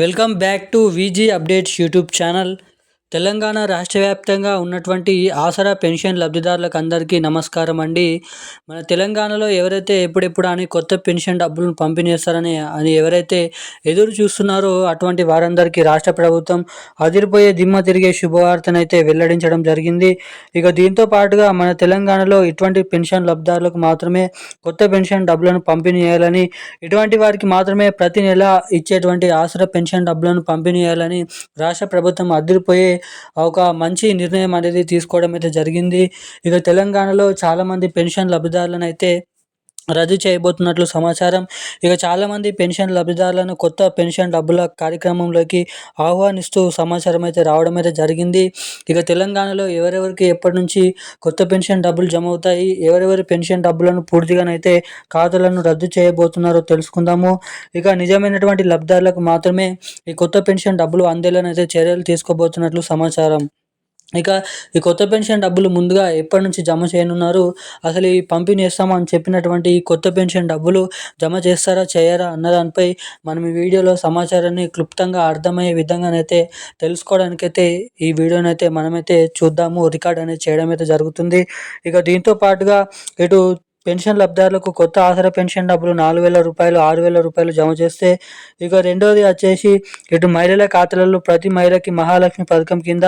Welcome back to VG updates YouTube channel. Telangana రాష్ట్ర వ్యాప్తంగా ఉన్నటువంటి ఆసరా పెన్షన్ లబ్ధిదారులకు అందరికీ నమస్కారం అండి. మన తెలంగాణలో ఎవరైతే ఎప్పుడెప్పుడు అని కొత్త పెన్షన్ డబ్బులను పంపిణీ చేస్తారని అని ఎవరైతే ఎదురు చూస్తున్నారో అటువంటి వారందరికీ రాష్ట్ర ప్రభుత్వం అదిరిపోయే దిమ్మ తిరిగే శుభవార్తనైతే వెల్లడించడం జరిగింది. ఇక దీంతో పాటుగా మన తెలంగాణలో ఇటువంటి పెన్షన్ లబ్ధిదారులకు మాత్రమే కొత్త పెన్షన్ డబ్బులను పంపిణీ చేయాలని ఇటువంటి వారికి మాత్రమే ప్రతి నెల ఇచ్చేటువంటి ఆసరా పెన్షన్ డబ్బులను పంపిణీ చేయాలని రాష్ట్ర ప్రభుత్వం అదిరిపోయే ఒక మంచి నిర్ణయం అనేది తీసుకోవడం అయితే జరిగింది. ఇక తెలంగాణలో చాలామంది పెన్షన్ లబ్ధిదారులను అయితే రద్దు చేయబోతున్నట్లు సమాచారం. ఇక చాలామంది పెన్షన్ లబ్ధిదారులను కొత్త పెన్షన్ డబ్బుల కార్యక్రమంలోకి ఆహ్వానిస్తూ సమాచారం అయితే రావడం అయితే జరిగింది. ఇక తెలంగాణలో ఎవరెవరికి ఎప్పటి నుంచి కొత్త పెన్షన్ డబ్బులు జమ అవుతాయి ఎవరెవరి పెన్షన్ డబ్బులను పూర్తిగానైతే ఖాతాలను రద్దు చేయబోతున్నారో తెలుసుకుందాము. ఇక నిజమైనటువంటి లబ్ధిదారులకు మాత్రమే ఈ కొత్త పెన్షన్ డబ్బులు అందేలానైతే చర్యలు తీసుకోబోతున్నట్లు సమాచారం. ఇక ఈ కొత్త పెన్షన్ డబ్బులు ముందుగా ఎప్పటి నుంచి జమ చేయనున్నారు? అసలు ఈ పంపిణీ చేస్తామని చెప్పినటువంటి ఈ కొత్త పెన్షన్ డబ్బులు జమ చేస్తారా చేయరా అన్న దానిపై మనం ఈ వీడియోలో సమాచారాన్ని క్లుప్తంగా అర్థమయ్యే విధంగానైతే తెలుసుకోవడానికైతే ఈ వీడియోనైతే మనమైతే చూద్దాము రికార్డ్ అనేది చేయడం అయితే జరుగుతుంది. ఇక దీంతో పాటుగా ఇటు పెన్షన్ లబ్ధిదారులకు కొత్త ఆసరా పెన్షన్ డబ్బులు నాలుగు వేల రూపాయలు ఆరు వేల రూపాయలు జమ చేస్తే ఇక రెండోది వచ్చేసి ఇటు మహిళల ఖాతాలలో ప్రతి మహిళకి మహాలక్ష్మి పథకం కింద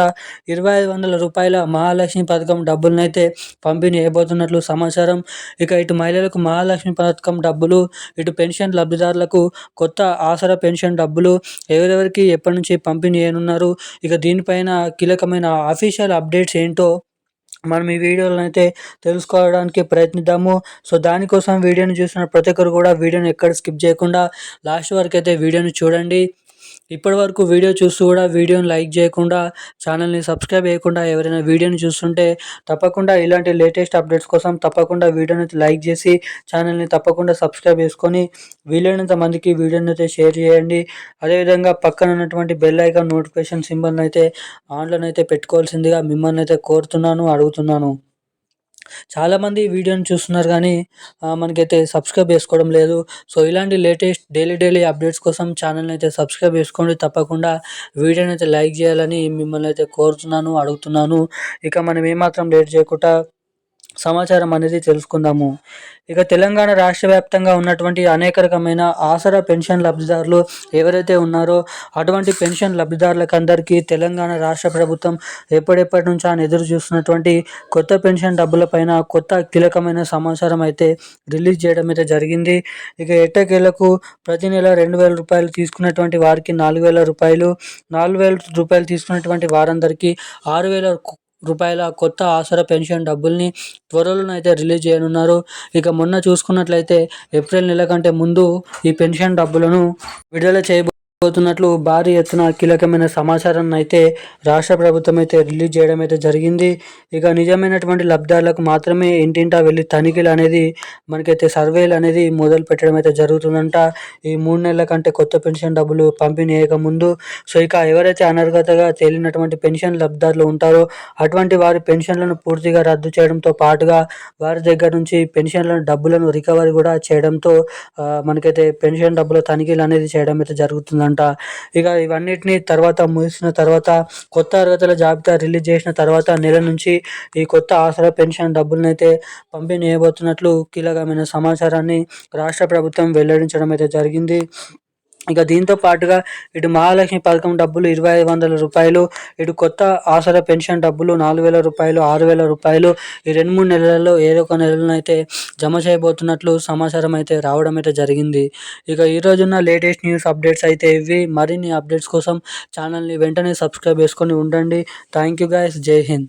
ఇరవై ఐదు వందల రూపాయల మహాలక్ష్మి పథకం డబ్బులనైతే పంపిణీ చేయబోతున్నట్లు సమాచారం. ఇక ఇటు మహిళలకు మహాలక్ష్మి పథకం డబ్బులు ఇటు పెన్షన్ లబ్ధిదారులకు కొత్త ఆసరా పెన్షన్ డబ్బులు ఎవరెవరికి ఎప్పటి నుంచి పంపిణీ చేయనున్నారు ఇక దీనిపైన కీలకమైన అఫీషియల్ అప్డేట్స్ ఏంటో మనం ఈ వీడియోలను అయితే తెలుసుకోవడానికి ప్రయత్నిద్దాము. సో దానికోసం వీడియోని చూసిన ప్రతి ఒక్కరు కూడా వీడియోని ఎక్కడ స్కిప్ చేయకుండా లాస్ట్ వరకు అయితే వీడియోని చూడండి. ఇప్పటి వరకు వీడియో చూస్తూ కూడా వీడియోని లైక్ చేయకుండా ఛానల్ని సబ్స్క్రైబ్ చేయకుండా ఎవరైనా వీడియోని చూస్తుంటే తప్పకుండా ఇలాంటి లేటెస్ట్ అప్డేట్స్ కోసం తప్పకుండా వీడియోని లైక్ చేసి ఛానల్ని తప్పకుండా సబ్స్క్రైబ్ చేసుకొని వీలైనంత మందికి వీడియోని అయితే షేర్ చేయండి. అదేవిధంగా పక్కన ఉన్నటువంటి బెల్ ఐకాన్ నోటిఫికేషన్ సింబల్ని అయితే ఆన్లైన్ అయితే పెట్టుకోవాల్సిందిగా మిమ్మల్ని అయితే కోరుతున్నాను అడుగుతున్నాను. చాలామంది వీడియోని చూస్తున్నారు కానీ మనకైతే సబ్స్క్రైబ్ చేసుకోవడం లేదు. సో ఇలాంటి లేటెస్ట్ డైలీ డైలీ అప్డేట్స్ కోసం ఛానల్ని అయితే సబ్స్క్రైబ్ చేసుకోండి. తప్పకుండా వీడియోని అయితే లైక్ చేయాలని మిమ్మల్ని అయితే కోరుతున్నాను అడుగుతున్నాను. ఇక మనం ఏమాత్రం లేట్ చేయకుండా సమాచారం అనేది తెలుసుకుందాము. ఇక తెలంగాణ రాష్ట్ర వ్యాప్తంగా ఉన్నటువంటి అనేక రకమైన ఆసరా పెన్షన్ లబ్ధిదారులు ఎవరైతే ఉన్నారో అటువంటి పెన్షన్ లబ్ధిదారులకు అందరికీ తెలంగాణ రాష్ట్ర ప్రభుత్వం ఎప్పటిప్పటి నుంచి ఆయన ఎదురు చూస్తున్నటువంటి కొత్త పెన్షన్ డబ్బులపైన కొత్త కీలకమైన సమాచారం అయితే రిలీజ్ చేయడం అయితే జరిగింది. ఇక ఎట్టకేలకు ప్రతి నెల రెండు వేల రూపాయలు తీసుకున్నటువంటి వారికి నాలుగు వేల రూపాయలు నాలుగు వేల రూపాయలు తీసుకున్నటువంటి వారందరికీ ఆరు వేల రూపాయల కొత్త ఆసరా పెన్షన్ డబ్బుల్ని త్వరలోనైతే రిలీజ్ చేయనున్నారు. ఇక మొన్న చూసుకున్నట్లయితే ఏప్రిల్ నెల కంటే ముందు ఈ పెన్షన్ డబ్బులను విడుదల చేయబో పోతున్నట్లు భారీ ఎత్తున కీలకమైన సమాచారాన్ని అయితే రాష్ట్ర ప్రభుత్వం అయితే రిలీజ్ చేయడం అయితే జరిగింది. ఇక నిజమైనటువంటి లబ్ధిదారులకు మాత్రమే ఇంటింటా వెళ్ళి తనిఖీలు అనేది మనకైతే సర్వేలు అనేది మొదలు పెట్టడం అయితే జరుగుతుందంట. ఈ మూడు నెలల కంటే కొత్త పెన్షన్ డబ్బులు పంపిణీ ముందు సో ఇక ఎవరైతే అనర్హతగా తేలినటువంటి పెన్షన్ లబ్ధారులు ఉంటారో అటువంటి వారి పెన్షన్లను పూర్తిగా రద్దు చేయడంతో పాటుగా వారి దగ్గర నుంచి పెన్షన్లను డబ్బులను రికవరీ కూడా చేయడంతో మనకైతే పెన్షన్ డబ్బుల తనిఖీలు అనేది చేయడం అయితే జరుగుతుందంట. అంట ఇక ఇవన్నిటిని తర్వాత ముగిసిన తర్వాత కొత్త అర్హతల జాబితా రిలీజ్ చేసిన తర్వాత నెల నుంచి ఈ కొత్త ఆసరా పెన్షన్ డబ్బులను అయితే పంపిణీ చేయబోతున్నట్లు కీలకమైన సమాచారాన్ని రాష్ట్ర ప్రభుత్వం వెల్లడించడం అయితే జరిగింది. ఇక దీంతో పాటుగా ఇటు మహాలక్ష్మి పథకం డబ్బులు ఇరవై ఐదు వందల రూపాయలు ఇటు కొత్త ఆసర పెన్షన్ డబ్బులు నాలుగు వేల రూపాయలు ఆరు వేల రూపాయలు ఈ రెండు మూడు నెలలలో ఏదో ఒక నెలనైతే జమ చేయబోతున్నట్లు సమాచారం అయితే రావడం అయితే జరిగింది. ఇక ఈ రోజున్న లేటెస్ట్ న్యూస్ అప్డేట్స్ అయితే ఇవి. మరిన్ని అప్డేట్స్ కోసం ఛానల్ని వెంటనే సబ్స్క్రైబ్ చేసుకొని ఉండండి. Thank you guys. Jai Hind.